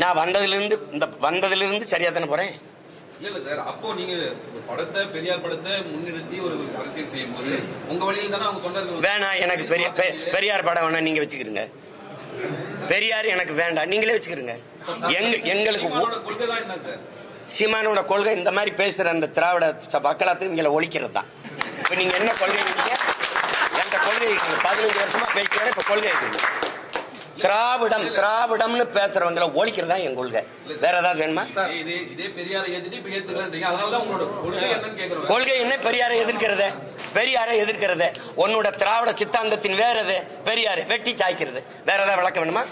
நான் வந்ததிலிருந்து இந்த வந்ததிலிருந்து சரியா தானே போறேன்? இல்ல இல்ல சார். அப்போ நீங்க ஒரு படத்தை பெரியார் படத்தை முன்னிறுத்தி ஒரு அரசியல் செய்யும் போது உங்க வழியில் தானே அவங்க தொண்டர்கள் வேணாம் எனக்கு பெரிய பெரியார் படம் வேணா நீங்க வச்சுக்கிறீங்க பெரியார் எனக்கு வேண்டாம். நீங்களே வச்சுக்கிறீங்க எங்க எங்களுக்கு சீமானோட கொள்கை இந்த மாதிரி பேசுற அந்த திராவிட மக்களாத்துக்கு இங்களை ஒழிக்கிறது தான். இப்ப நீங்க என்ன கொள்கை என்கிட்ட கொள்கை பதினஞ்சு வருஷமா பேசிக்கிறேன் இப்ப கொள்கை திராவிடம் திராவிடம்னு பேசுறவங்களை ஒழிக்கிறது என் கொள்கை. வேற ஏதாவது வேணுமா? கொள்கை என்ன? பெரியாரை எதிர்க்கிறது. பெரியாரை எதிர்க்கிறது. உன்னோட திராவிட சித்தாந்தத்தின் வேற எது? பெரியாரு வெட்டி சாய்க்கிறது. வேற ஏதாவது விளக்க வேணுமா?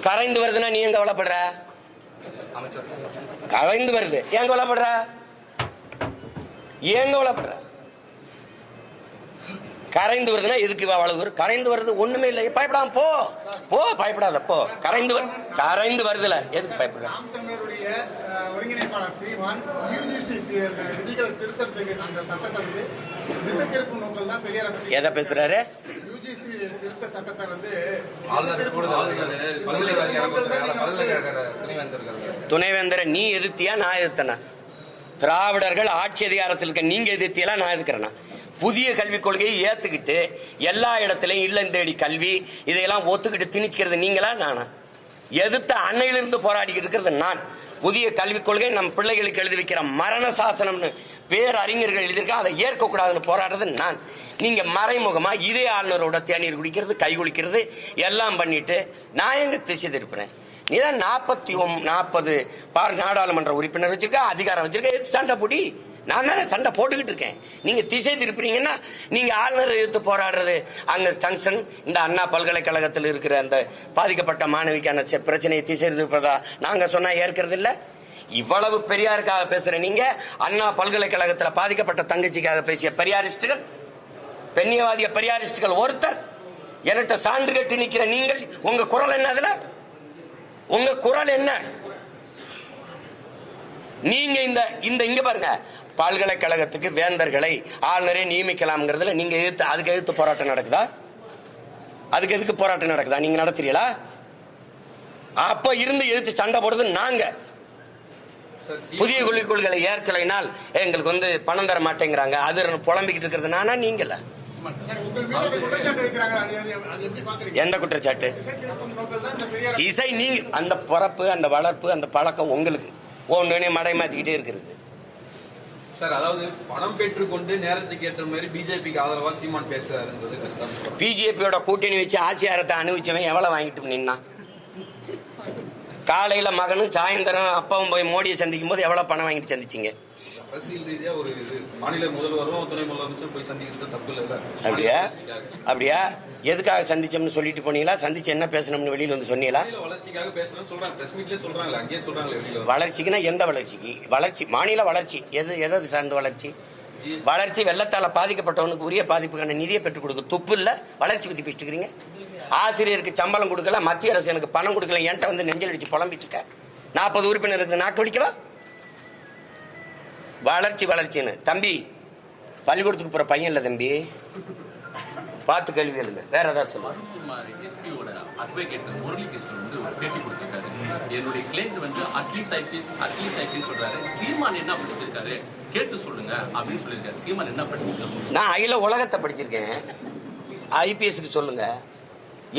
கரைந்து வருதுன்னா நீ எங்க கவலைப்படுற? கரைந்து வருது. ஏன் கவலைப்படுற? ஏன் கவலைப்படுற? கரைந்து வருதுன்னா எதுக்கு இவ அவ்வளவு தூரம்? கரைந்து வருது ஒண்ணுமே இல்லை. பயப்படாம போ. போ பயப்படாத போ. கரைந்து வரு- கரைந்து வருதுல. எதுக்கு பயப்படுற? எதை பேசுறாரு? துணைவேந்தரை நீ எதிர்த்தியா நான் எதிர்த்தனா? திராவிடர்கள் ஆட்சி அதிகாரத்தில் இருக்க நீங்க எதிர்த்தியலா நான் எதிர்க்கிறேனா? புதிய கல்விக் கொள்கையை ஏத்துக்கிட்டு எல்லா இடத்துலயும் இல்லம் தேடி கல்வி இதையெல்லாம் ஒத்துக்கிட்டு திணிச்சுக்கிறது நீங்களா நானா? எதிர்த்த அன்னையிலிருந்து போராடிக்கிட்டு இருக்கிறது நான். புதிய கல்விக் கொள்கை நம் பிள்ளைகளுக்கு எழுதி வைக்கிற மரண சாசனம்னு பேரறிஞர்கள் எழுதியிருக்கா அதை ஏற்கக்கூடாதுன்னு போராடுறது நான். நீங்க மறைமுகமா இதே ஆளுநரோட தேநீர் குடிக்கிறது கை குளிக்கிறது எல்லாம் பண்ணிட்டு நான் எங்க திசை திருப்புறேன்? நீதான் நாற்பத்தி ஒம் நாற்பது பார் நாடாளுமன்ற உறுப்பினர் வச்சிருக்க அதிகாரம் வச்சிருக்க எது சண்டை போடி நான் தானே சண்டை போட்டுக்கிட்டு இருக்கேன். நீங்க திசை திருப்புறீங்கன்னா நீங்க ஆளுநர் எதிர்த்து போராடுறது. அங்க ஜங்ஷன் இந்த அண்ணா பல்கலைக்கழகத்தில் இருக்கிற அந்த பாதிக்கப்பட்ட மாணவிக்கான பிரச்சனையை திசை திருப்பதா நாங்க சொன்னா ஏற்கிறது இல்ல? இவ்வளவு பெரியாருக்காக பேசுற நீங்க அண்ணா பல்கலைக்கழகத்தில் பாதிக்கப்பட்ட தங்கச்சிக்காக பேசிய பெரியாரிஸ்டுகள் பெண்ணியவாதிய பெரியாரிஸ்டுகள் ஒருத்தர் என்கிட்ட சான்று கட்டி நிக்கிற நீங்கள் உங்க குரல் என்ன அதுல? உங்க குரல் என்ன? நீங்க இந்த இந்த இங்க பாருங்க. பல்கலைக்கழகத்துக்கு வேந்தர்களை ஆளுநரே நியமிக்கலாம்ங்கிறதுல நீங்க எதிர்த்து அதுக்கு எதிர்த்து போராட்டம் நடக்குதா? அதுக்கு எதுக்கு போராட்டம் நடக்குதா? நீங்க நடத்துறீங்களா? அப்ப இருந்து எதிர்த்து சண்டை போடுறது நாங்க. புதிய கொள்கை கொள்கைகளை ஏற்கலைனால் எங்களுக்கு வந்து பணம் தர மாட்டேங்கிறாங்க. அது புலம்பிக்கிட்டு இருக்கிறது நானா நீங்கள எந்த குற்றச்சாட்டு? இசை நீங்க அந்த பிறப்பு அந்த வளர்ப்பு அந்த பழக்கம் உங்களுக்கு. ஒன்னு மடை மாத்திக்கிட்டே இருக்கிறது. சார் அதாவது பணம் பெற்றுக்கொண்டு நேரத்துக்கு ஏற்ற மாதிரி பிஜேபிக்கு ஆதரவா சீமான் பேசுறாருன்றது. பிஜேபியோட கூட்டணி வச்சு ஆட்சியாரத்தை அனுபவிச்சவன் எவ்வளவு வாங்கிட்டு நின்னா காலையில மகனும் சாயந்தரம் அப்பாவும் போய் மோடியை சந்திக்கும் போது எவ்வளவு பணம் வாங்கிட்டு சந்திச்சீங்க? அரசியல் ரீதியா ஒரு இது. மாநில முதல்வரும் துணை முதலமைச்சரும் போய் சந்திக்கிறது தப்பு இல்ல அப்படியா? அப்படியா? எதுக்காக சந்திச்சோம்னு சொல்லிட்டு போனீங்களா? சந்திச்சு என்ன பேசணும்னு வெளியில வந்து சொன்னீங்களா? மாநில வளர்ச்சிக்காக பேசுறேன்னு சொல்றாங்க. பிரஸ் மீட்லயே சொல்றாங்களே அங்கேயே சொல்றாங்களே வெளியில வந்து. வளர்ச்சிக்குன்னா எந்த வளர்ச்சிக்கு வளர்ச்சி மாநில வளர்ச்சி. எது எது சார்ந்த வளர்ச்சி? வளர்ச்சி வெள்ளத்தால பாதிக்கப்பட்டவனுக்கு உரிய பாதிப்புக்கான நிதியை பெற்றுக் கொடுக்க துப்பு இல்ல? வளர்ச்சி பத்தி பேசிட்டு இருக்கிறீங்க ஆசிரியருக்கு சம்பளம் கொடுக்கல மத்திய அரசு எனக்கு பணம் கொடுக்கல என்கிட்ட வந்து நெஞ்சல் அடிச்சு புலம்பிட்டு இருக்க நாற்பது உறுப்பினருக்கு நாக்கு வலிக்கவா வளர்ச்சி வளர்ச்சின்னு. தம்பி பள்ளிக்கூடத்துக்கு போற பையன் இல்ல தம்பி. பார்த்து கேள்வி கேளுங்க. வேற ஏதாவது சொல்லுங்க. என்னுடைய கிளைண்ட் வந்து அட்லீஸ்ட் ஐபிஎஸ் அட்லீஸ்ட் ஐபிஎஸ் சொல்றாரு சீமான் என்ன படிச்சிருக்காரு கேட்டு சொல்லுங்க. அப்படின்னு சொல்லியிருக்காரு சீமான் என்ன படிச்சிருக்காரு நான் அகில உலகத்தை படிச்சிருக்கேன் ஐபிஎஸ்க்கு சொல்லுங்க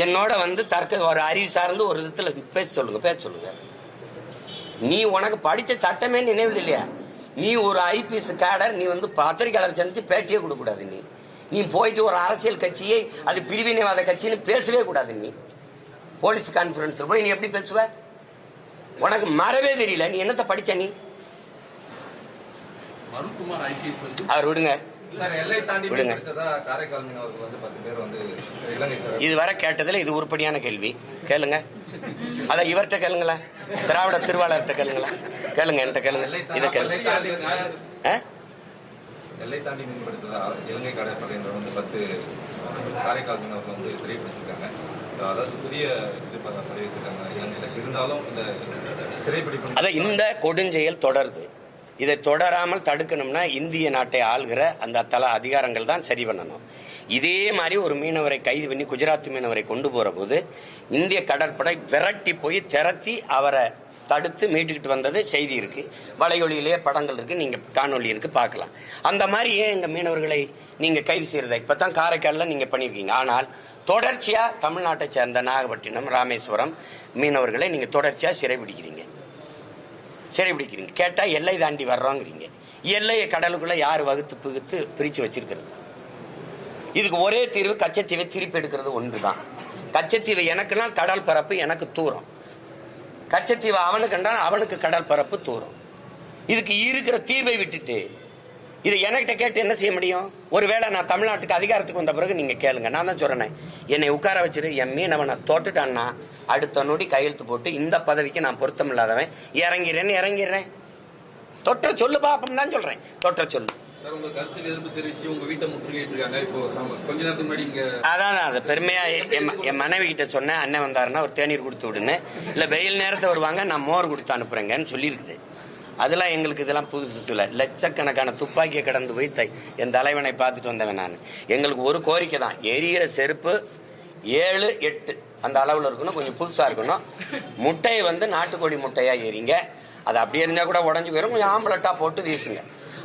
என்னோட வந்து தர்க்க ஒரு அறிவு சார்ந்து ஒரு விதத்துல பேச சொல்லுங்க பேச சொல்லுங்க. நீ உனக்கு படிச்ச சட்டமே நினைவில் இல்லையா? நீ ஒரு ஐபிஎஸ் கேடர் நீ வந்து பத்திரிகையாளர் சந்திச்சு பேட்டியே கொடுக்க கூடாது நீ. நீ போயிட்டு ஒரு அரசியல் கட்சியை அது பிரிவினைவாத கட்சின்னு பேசவே கூடாது நீ. போலீஸ் கான்ஃபரன்ஸ்ல போய் நீ எப்படி பேசுவ? உனக்கு மறவே தெரியல. நீ என்னத்த படிச்ச நீ? அவர் விடுங்க. விடுங்க. இதுவரை கேட்டதுல இது உருப்படியான கேள்வி. கேளுங்க. அத இவர்கிட்ட கேளுங்களேன். திராவிட திருவாளர்கிட்ட கேளுங்களேன். கேளுங்க என்கிட்ட கேளுங்க. இதை கேளுங்க. எல்லை தாண்டி ஆ? எல்லை தாண்டி மீன்பிடித்ததா இலங்கை கடற்படையினர் வந்து பத்து காரைக்கால் மீனவர்கள் வந்து சிறைப்பிடிச்சிருக்காங்க அதாவது புதிய இது ப- பதிவிட்டிருக்காங்க இலங்கையில இருந்தாலும் இந்த சிறைப்பிடிப்பு அத இந்த கொடுஞ்செயல் தொடருது. இதை தொடராமல் தடுக்கணும்னா இந்திய நாட்டை ஆள்கிற அந்த தல அதிகாரங்கள் தான் சரி பண்ணணும். இதே மாதிரி ஒரு மீனவரை கைது பண்ணி குஜராத் மீனவரை கொண்டு போற போது இந்திய கடற்படை விரட்டி போய் திரட்டி அவரை தடுத்து மீட்டுக்கிட்டு வந்தது செய்தி இருக்கு. வலையொலியிலே படங்கள் இருக்கு. நீங்க காணொலி இருக்கு பார்க்கலாம். அந்த மாதிரி ஏன் எங்க மீனவர்களை நீங்க கைது செய்யறதா? இப்பதான் காரைக்காலில் நீங்க பண்ணியிருக்கீங்க. ஆனால் தொடர்ச்சியா தமிழ்நாட்டை சேர்ந்த நாகப்பட்டினம் ராமேஸ்வரம் மீனவர்களை நீங்க தொடர்ச்சியா சிறைபிடிக்கிறீங்க சிறைபிடிக்கிறீங்க கேட்டா எல்லை தாண்டி வர்றோங்கிறீங்க. எல்லையை கடலுக்குள்ள யார் வகுத்து புகுத்து பிரிச்சு வச்சிருக்கிறது? இதுக்கு ஒரே தீர்வு கச்சத்தீவை திருப்பி எடுக்கிறது ஒன்று தான் கச்சத்தீவை எனக்குன்னா கடல் பரப்பு எனக்கு தூரம். கச்சத்தீவை அவனுக்கு என்றால் அவனுக்கு கடல் பரப்பு தூரம். இதுக்கு இருக்கிற தீர்வை விட்டுட்டு இது என்கிட்ட கேட்டு என்ன செய்ய முடியும்? ஒருவேளை நான் தமிழ்நாட்டுக்கு அதிகாரத்துக்கு வந்த பிறகு நீங்க கேளுங்க. நான் தான் சொல்றேன். என்னை உட்கார வச்சிரு என் மீனவனை தோட்டுட்டான்னா அடுத்த நொடி கையெழுத்து போட்டு இந்த பதவிக்கு நான் பொருத்தம் இல்லாதவன் இறங்கிறேன்னு இறங்கிடுறேன் தொற்ற சொல்லு அப்படின்னு தான் சொல்றேன். தொற்ற சொல்லு. சார் உங்க கருத்துக்கு எதிர்ப்பு அதான் அது பெருமையா என் என் மனைவி கிட்ட சொன்னேன். அண்ணன் வந்தாருன்னா ஒரு தேநீர் கொடுத்து விடுன்னு. இல்ல வெயில் நேரத்தை வருவாங்க நான் மோர் கொடுத்து அனுப்புறேங்கன்னு சொல்லியிருக்குது. அதெல்லாம் எங்களுக்கு இதெல்லாம் புதுசு இல்லை லட்சக்கணக்கான துப்பாக்கியை கடந்து போய் தை- என் தலைவனை பார்த்துட்டு வந்தவன் நான். எங்களுக்கு ஒரு கோரிக்கை தான். எரியிற செருப்பு ஏழு எட்டு அந்த அளவில் இருக்கணும். கொஞ்சம் புதுசாக இருக்கணும். முட்டையை வந்து நாட்டுக்கோழி முட்டையாக எரிங்க. அது அப்படியே இருந்தால் கூட உடஞ்சி போயிடும் கொஞ்சம் ஆம்பளட்டா போட்டு வீசுங்க.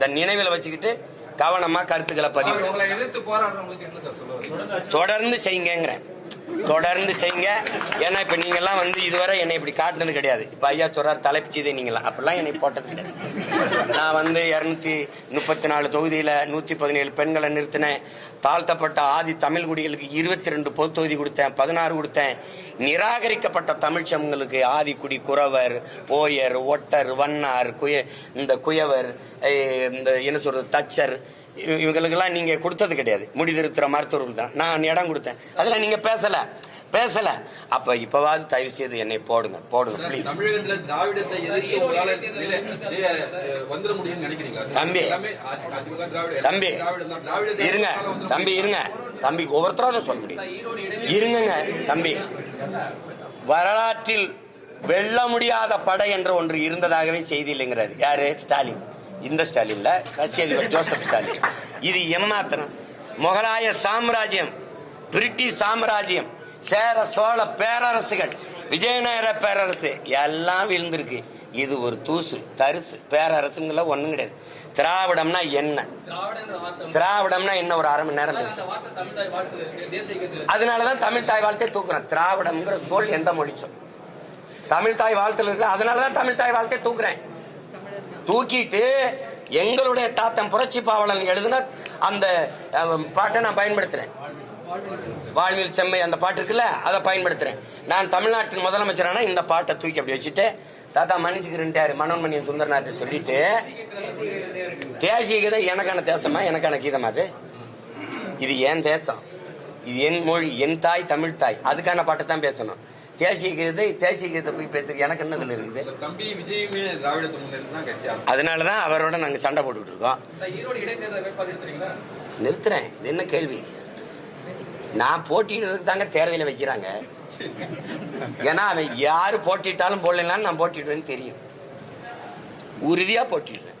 இந்த நினைவில் வச்சுக்கிட்டு கவனமா கருத்துக்களை பதிவு தொடர்ந்து செய்யுங்கிறேன் தொடர்ந்து செய்யுங்க. ஏன்னா இப்ப நீங்க எல்லாம் வந்து இதுவரை என்னை இப்படி காட்டினது கிடையாது. இப்ப ஐயா சொல்றாரு தலைப்பு செய்தே அப்படிலாம் என்னை போட்டது கிடையாது. நான் வந்து இருநூத்தி முப்பத்தி நாலு தொகுதியில நூத்தி பதினேழு பெண்களை நிறுத்தினேன். தாழ்த்தப்பட்ட ஆதி தமிழ் குடிகளுக்கு இருபத்தி ரெண்டு பொது தொகுதி கொடுத்தேன் பதினாறு கொடுத்தேன். நிராகரிக்கப்பட்ட தமிழ் சமங்களுக்கு ஆதிக்குடி குறவர் போயர் ஒட்டர் வண்ணார் குய இந்த குயவர் இந்த என்ன சொல்றது தச்சர் இவங்களுக்கெல்லாம் நீங்க கொடுத்தது கிடையாது. முடிதிருத்துற மருத்துவர்கள் தான். நான் இடம் கொடுத்தேன். அதெல்லாம் நீங்க பேசல. பேசல. அப்ப இப்பவாவது தயவு செய்து என்னை போடுங்க. போடுங்க தம்பி. தம்பி. இருங்க. தம்பி? இருங்க. தம்பி ஒவ்வொருத்தரும் சொல்ல முடியும். இருங்கங்க தம்பி. வரலாற்றில் வெல்ல முடியாத படை என்ற ஒன்று இருந்ததாகவே செய்தி இல்லைங்கிறாரு. யாரு? ஸ்டாலின். இந்த ஸ்டாலின்ல கட்சி அதிபர் ஜோசப் ஸ்டாலின். இது எம்மாத்திரம் முகலாய சாம்ராஜ்யம் பிரிட்டிஷ் சாம்ராஜ்யம் சேர சோழ பேரரசுகள் விஜயநகர பேரரசு எல்லாம் விழுந்திருக்கு. இது ஒரு தூசு தரிசு. பேரரசுங்கள ஒண்ணும் கிடையாது. திராவிடம்னா என்ன? திராவிடம்னா என்ன ஒரு அரை மணி நேரம் அதனாலதான் தமிழ் தாய் வாழ்த்தை தூக்குறேன். திராவிடம்ங்கிற சொல் எந்த மொழி சொல் தமிழ் தாய் வாழ்த்துல இருக்கு. அதனாலதான் தமிழ் தாய் வாழ்த்தை தூக்குறேன். தூக்கிட்டு எங்களுடைய தாத்தன் புரட்சி பாவலன் எழுதின அந்த பாட்டை நான் பயன்படுத்துறேன். வாழ்வில் செம்மை அந்த பாட்டு இருக்குல்ல அதை பயன்படுத்துறேன். நான் தமிழ்நாட்டின் முதலமைச்சரான இந்த பாட்டை தூக்கி அப்படி வச்சுட்டு தாத்தா மன்னிச்சுக்கிறேன்ட்டாரு மனோன்மணியன் சுந்தரநாட்டை சொல்லிட்டு தேசிய கீதம் எனக்கான தேசமா எனக்கான கீதமா அது? இது ஏன் தேசம்? இது என் மொழி என் தாய் தமிழ் தாய். அதுக்கான பாட்டை தான் பேசணும். தேசிய கீதத்தை தேசிய கீதத்தை போய் பேசுறது எனக்கு என்னதுல இருக்குது? தம்பி விஜயுமே திராவிடத்தை அதனாலதான் அவரோட நாங்க சண்டை போட்டுட்டு இருக்கோம். நிறுத்துறேன். இது என்ன கேள்வி? நான் போட்டியிடுறதுக்கு தாங்க தேர்தலை வைக்கிறாங்க. ஏன்னா அவன் யாரு போட்டிட்டாலும் போடலாம் நான் போட்டிடுவேன்னு தெரியும். உறுதியா போட்டிடுவேன்